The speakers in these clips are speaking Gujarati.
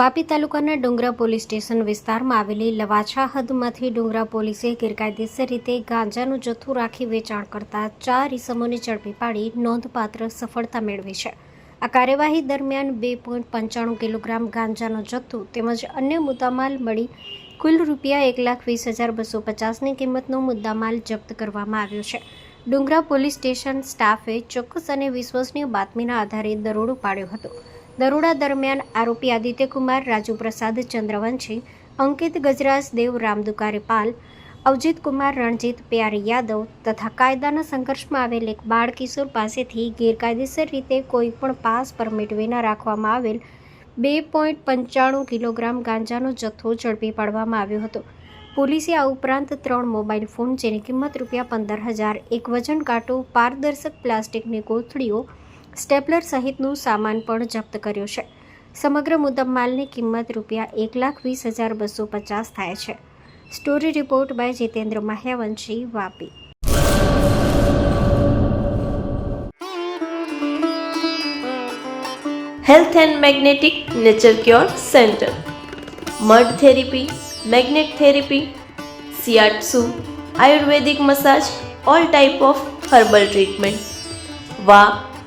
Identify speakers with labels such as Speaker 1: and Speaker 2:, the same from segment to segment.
Speaker 1: વાપી તાલુકાના ડુંગરા પોલીસ સ્ટેશન વિસ્તારમાં આવેલી લવાછા હદમાંથી ડુંગરા પોલીસે ગેરકાયદેસર રીતે ગાંજાનું જથ્થું રાખી વેચાણ કરતા ચાર ઇસમોને ઝડપી પાડી નોંધપાત્ર સફળતા મેળવી છે. આ કાર્યવાહી દરમિયાન બે પોઈન્ટ પંચાણું કિલોગ્રામ ગાંજાનો જથ્થો તેમજ અન્ય મુદ્દામાલ મળી કુલ રૂપિયા એક લાખ વીસ હજાર બસો પચાસની કિંમતનો મુદ્દામાલ જપ્ત કરવામાં આવ્યો છે. ડુંગરા પોલીસ સ્ટેશન સ્ટાફે ચોક્કસ અને વિશ્વસનીય બાતમીના આધારે દરોડો પાડ્યો હતો. દરોડા દરમિયાન આરોપી આદિત્યકુમાર રાજુ પ્રસાદ, ચંદ્રવંશી, અંકિત ગજરાજ દેવ રામદુકારે પાલ, અવજીત કુમાર, રણજીત પ્યારી યાદવ તથા કાયદાના સંઘર્ષમાં આવેલ એક બાળ કિશોર પાસેથી ગેરકાયદેસર રીતે કોઈ પણ પાસ પરમિટ વિના રાખવામાં આવેલ બે પોઈન્ટ પંચાણું કિલોગ્રામ ગાંજાનો જથ્થો ઝડપી પાડવામાં આવ્યો હતો. પોલીસે આ ઉપરાંત ત્રણ મોબાઈલ ફોન જેની કિંમત રૂપિયા પંદર હજાર, એક વજન કાંટો, પારદર્શક પ્લાસ્ટિકની કોથળીઓ સ્ટેપલર સહિતનું સામાન પણ જપ્ત કર્યો છે. સમગ્ર મુદ્દામાલની કિંમત રૂપિયા એક લાખ વીસ હજાર બસો પચાસ થાય છે. Story report by Jitendra Mahyavanshi, Vapi.
Speaker 2: Health and magnetic nature cure centre mud therapy magnet therapy shiatsu ayurvedic massage all type of herbal treatment વા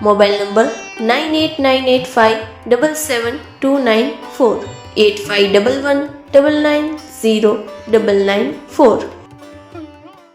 Speaker 2: Mobile number nine eight nine eight five double seven two nine four eight five double one double nine zero double nine four